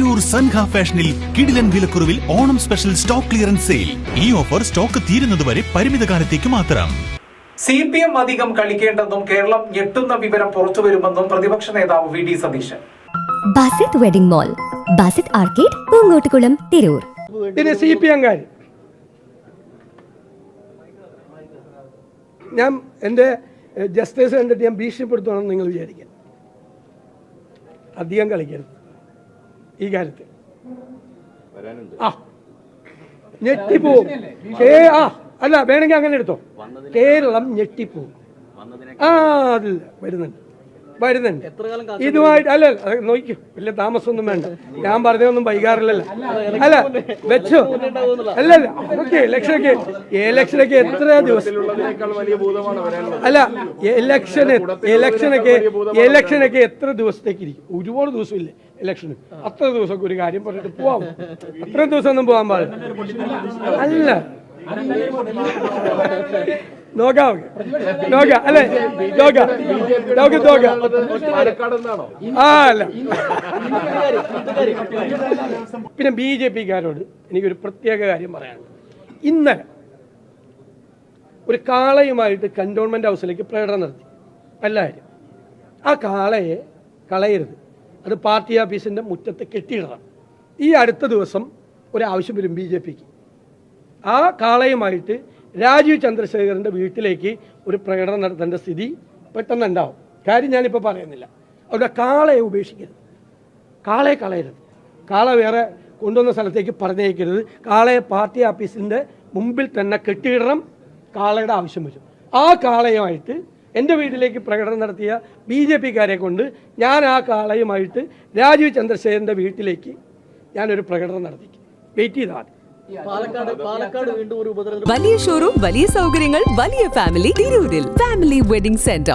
തിരൂർ സൻഹ ഫാഷനിൽ കിടിലൻ വിലക്കുറവിൽ Onam special stock clearance sale. ഈ ഓഫർ സ്റ്റോക്ക് തീരുന്നതുവരെ പരിമിത കാലത്തേക്ക് മാത്രം. സി പി എം അധികം കളിക്കേണ്ടെന്നും കേരളം ഞെട്ടുന്ന വിവരം പുറത്തു വരുമെന്നും പ്രതിപക്ഷ നേതാവ് V D Satheesan. Basith wedding mall Basith arcade Poongottukulam Tirur. പിന്നെ സി പി എം കാര്യം ഞാൻ എന്റെ ജസ്റ്റിസ് കണ്ടിട്ട് ഞാൻ ഭീഷണിപ്പെടുത്തണമെന്ന് നിങ്ങൾ വിചാരിക്കാം അധികം കളിക്കരുത്. ഈ കാര്യത്തിൽ. ആ. ഞെട്ടിപ്പോവും. ഏ ആ. അല്ല വേണമെങ്കിൽ അങ്ങനെ എടുത്തോ. കേരളം ഞെട്ടിപ്പോവും. ആ അതില്ല വരുന്നുണ്ട്. വരുന്നുണ്ട്. ഇതുമായിട്ട് അല്ല നോക്കൂ വലിയ താമസമൊന്നും വേണ്ട. ഞാൻ പറഞ്ഞതൊന്നും വൈകാറില്ലല്ലോ അല്ല വെച്ചോ. അല്ല അല്ല ഓക്കെ ഇലക്ഷനൊക്കെ ഇലക്ഷനൊക്കെ എത്ര ദിവസം? അല്ല ഇലക്ഷന് ഇലക്ഷനൊക്കെ ഇലക്ഷനൊക്കെ എത്ര ദിവസത്തേക്ക് ഇരിക്കും? ഒരുപാട് ദിവസമില്ലേ ഇലക്ഷന്? അത്ര ദിവസമൊക്കെ ഒരു കാര്യം പറഞ്ഞിട്ട് പോവാം. അത്ര ദിവസം ഒന്നും പോകാൻ പാടില്ല. അല്ല. അല്ലേ? ആ അല്ല. പിന്നെ ബി ജെ പിക്കാരോട് എനിക്കൊരു പ്രത്യേക കാര്യം പറയാനുണ്ട്. ഇന്നലെ ഒരു കാളയുമായിട്ട് കണ്ടോൺമെന്റ് ഹൗസിലേക്ക് പ്രകടനം നടത്തി. എല്ലാവരും. ആ കാളയെ കളയരുത്. അത് പാർട്ടി ഓഫീസിന്റെ മുറ്റത്ത് കെട്ടിയിടണം. ഈ അടുത്ത ദിവസം ഒരു ആവശ്യം വരും ബി ജെ പിക്ക്. ആ കാളയുമായിട്ട് രാജീവ് ചന്ദ്രശേഖരന്റെ വീട്ടിലേക്ക് ഒരു പ്രകടനം നടത്തേണ്ട സ്ഥിതി പെട്ടെന്ന് ഉണ്ടാവും കാര്യം ഞാനിപ്പോൾ പറയുന്നില്ല. അവിടെ കാളയെ ഉപേക്ഷിക്കരുത്. കാളയെ കളയരുത്. കാള വേറെ കൊണ്ടുവന്ന സ്ഥലത്തേക്ക് പറഞ്ഞേക്കരുത് കാളയെ പാർട്ടി ഓഫീസിന്റെ മുമ്പിൽ തന്നെ കെട്ടിയിടണം. കാളയുടെ ആവശ്യം വരും. ആ കാളയുമായിട്ട് എന്റെ വീട്ടിലേക്ക് പ്രകടനം നടത്തിയ ബി ജെ പിക്കാരെ കൊണ്ട് ഞാൻ ആ കാളയുമായിട്ട് രാജീവ് ചന്ദ്രശേഖരന്റെ വീട്ടിലേക്ക് ഞാനൊരു പ്രകടനം നടത്തിക്കും. വെയിറ്റ് ചെയ്താൽ വലിയ ഷോറൂം വലിയ സൗകര്യങ്ങൾ വലിയ ഫാമിലി തിരൂരിൽ. Family wedding centre